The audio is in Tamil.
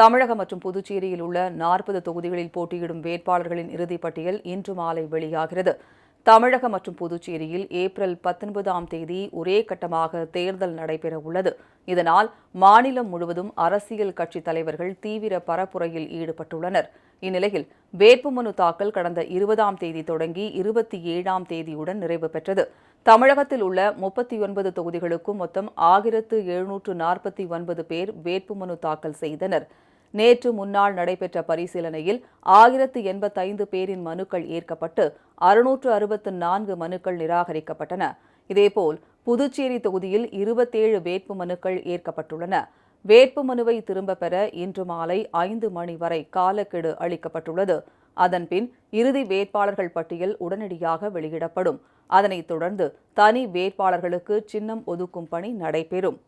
தமிழகம் மற்றும் புதுச்சேரியில் உள்ள நாற்பது தொகுதிகளில் போட்டியிடும் வேட்பாளர்களின் இறுதிப்பட்டியல் இன்று மாலை வெளியாகிறது. தமிழகம் மற்றும் புதுச்சேரியில் ஏப்ரல் பத்தொன்பதாம் தேதி ஒரே கட்டமாக தேர்தல் நடைபெற உள்ளது. இதனால் மாநிலம் முழுவதும் அரசியல் கட்சித் தலைவர்கள் தீவிர பரப்புரையில் ஈடுபட்டுள்ளனர். இந்நிலையில் வேட்புமனு தாக்கல் கடந்த இருபதாம் தேதி தொடங்கி இருபத்தி ஏழாம் தேதியுடன் நிறைவு பெற்றது. தமிழகத்தில் உள்ள முப்பத்தி ஒன்பது தொகுதிகளுக்கும் மொத்தம் ஆயிரத்து எழுநூற்று நாற்பத்தி ஒன்பது பேர் வேட்புமனு தாக்கல் செய்தனர். நேற்று முன்னாள் நடைபெற்ற பரிசீலனையில் ஆயிரத்து எண்பத்தைந்து பேரின் மனுக்கள் ஏற்கப்பட்டு அறுநூற்று அறுபத்து நான்கு மனுக்கள் நிராகரிக்கப்பட்டன. இதேபோல் புதுச்சேரி தொகுதியில் இருபத்தேழு வேட்பு மனுக்கள் ஏற்கப்பட்டுள்ளன. வேட்பு மனுவை திரும்பப் பெற இன்று மாலை ஐந்து மணி வரை காலக்கெடு அளிக்கப்பட்டுள்ளது. அதன்பின் இறுதி வேட்பாளர்கள் பட்டியல் உடனடியாக வெளியிடப்படும். அதனைத் தொடர்ந்து தனி வேட்பாளர்களுக்கு சின்னம் ஒதுக்கும் பணி நடைபெறும்.